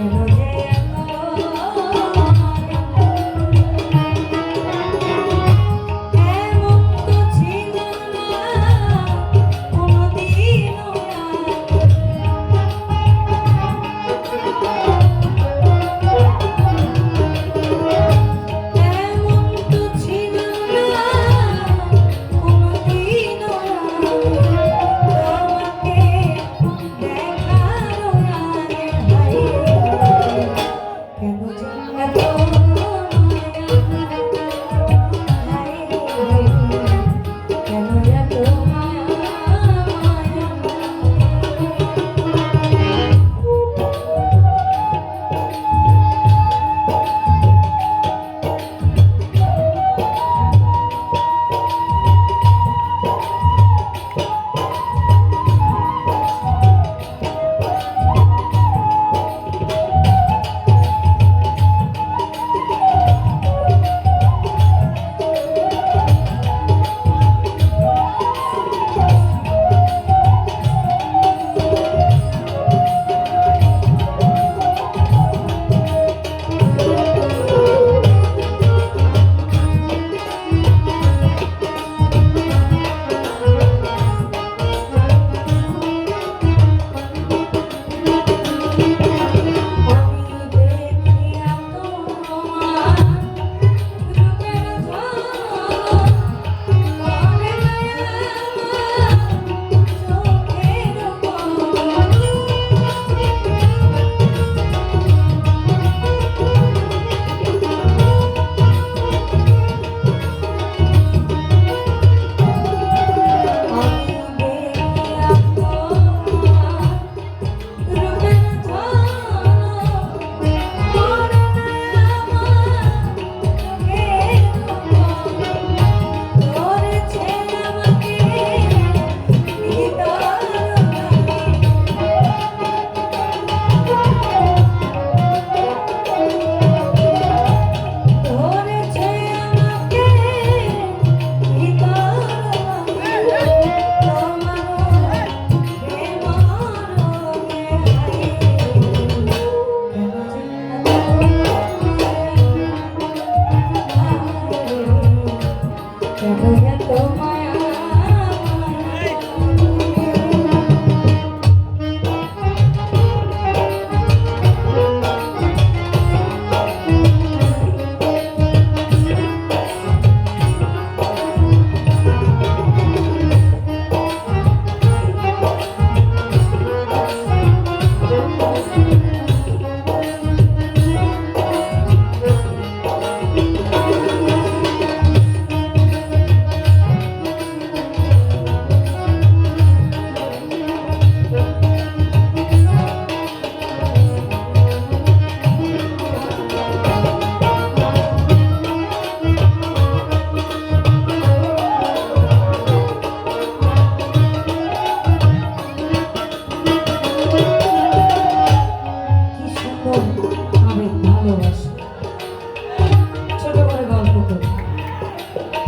Yeah.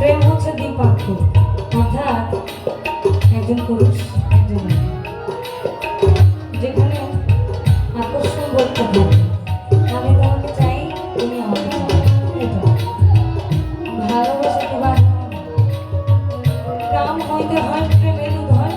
প্রেম হচ্ছে দ্বিপাক্ষ অর্থাৎ একজন পুরুষ, একজন যেখানে আকর্ষণ করতে হবে আমি তোমাকে চাই, তুমি আমাকে ভালোবাসা তোমার কাম হইতে হয় প্রেমের উদয়